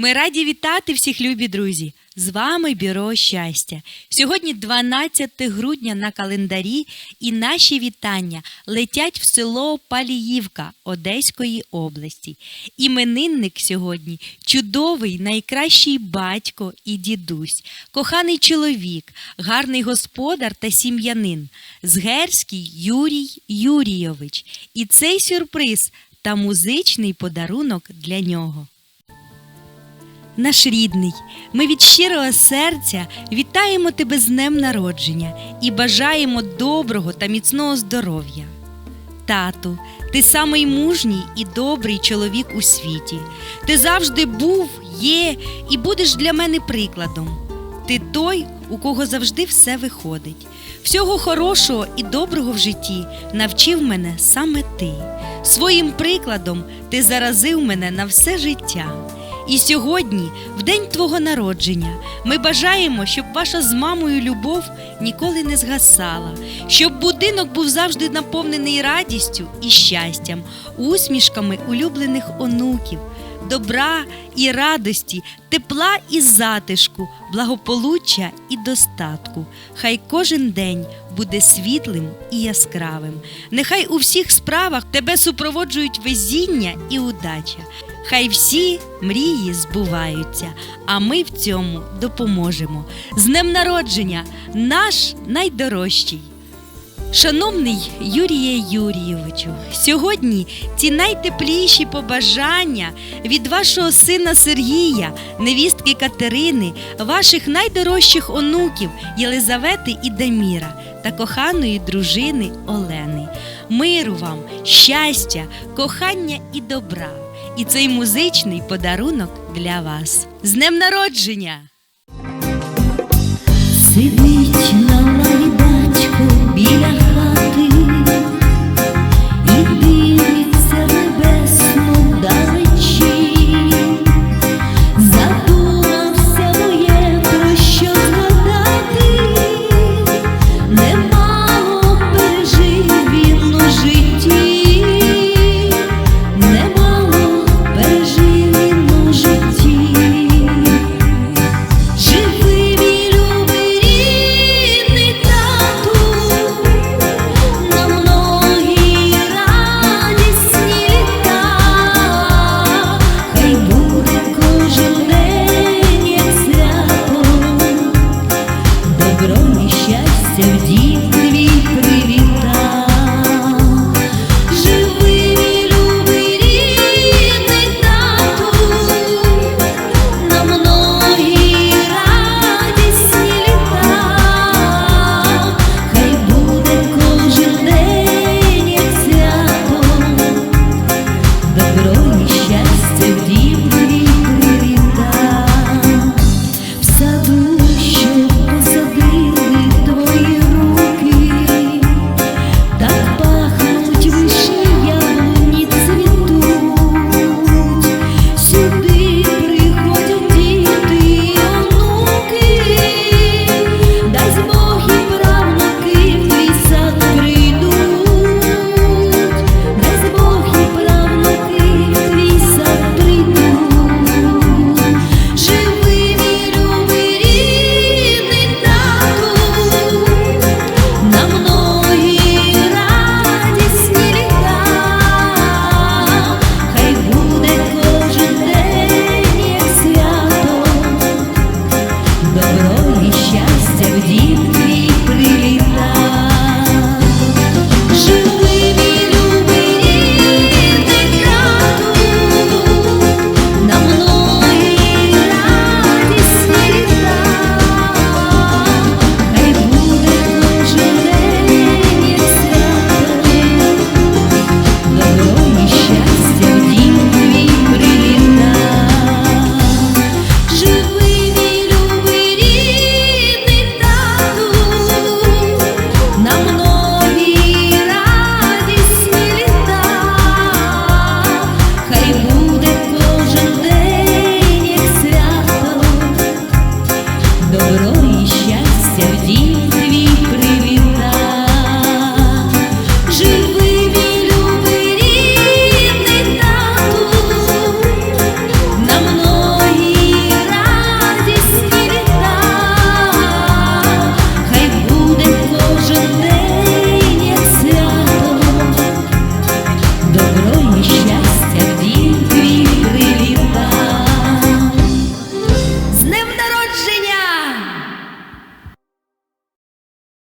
Ми раді вітати всіх, любі друзі! З вами Бюро щастя. Сьогодні 12 грудня на календарі, і наші вітання летять в село Паліївка Одеської області. Іменинник сьогодні чудовий, найкращий батько і дідусь, коханий чоловік, гарний господар та сім'янин, Згерський Юрій Юрійович. І цей сюрприз та музичний подарунок для нього. Наш рідний, ми від щирого серця вітаємо тебе з днем народження і бажаємо доброго та міцного здоров'я. Тату, ти самий мужній і добрий чоловік у світі. Ти завжди був, є і будеш для мене прикладом. Ти той, у кого завжди все виходить. Всього хорошого і доброго в житті навчив мене саме ти. Своїм прикладом ти заразив мене на все життя. І сьогодні, в день твого народження, ми бажаємо, щоб ваша з мамою любов ніколи не згасала, щоб будинок був завжди наповнений радістю і щастям, усмішками улюблених онуків, добра і радості, тепла і затишку, благополуччя і достатку. Хай кожен день буде світлим і яскравим. Нехай у всіх справах тебе супроводжують везіння і удача. Хай всі мрії збуваються, а ми в цьому допоможемо. З днем народження, наш найдорожчий. Шановний Юріє Юрійовичу, сьогодні ці найтепліші побажання від вашого сина Сергія, невістки Катерини, ваших найдорожчих онуків Єлизавети і Даміра та коханої дружини Олени. Миру вам, щастя, кохання і добра. І цей музичний подарунок для вас. З днем народження! Сиди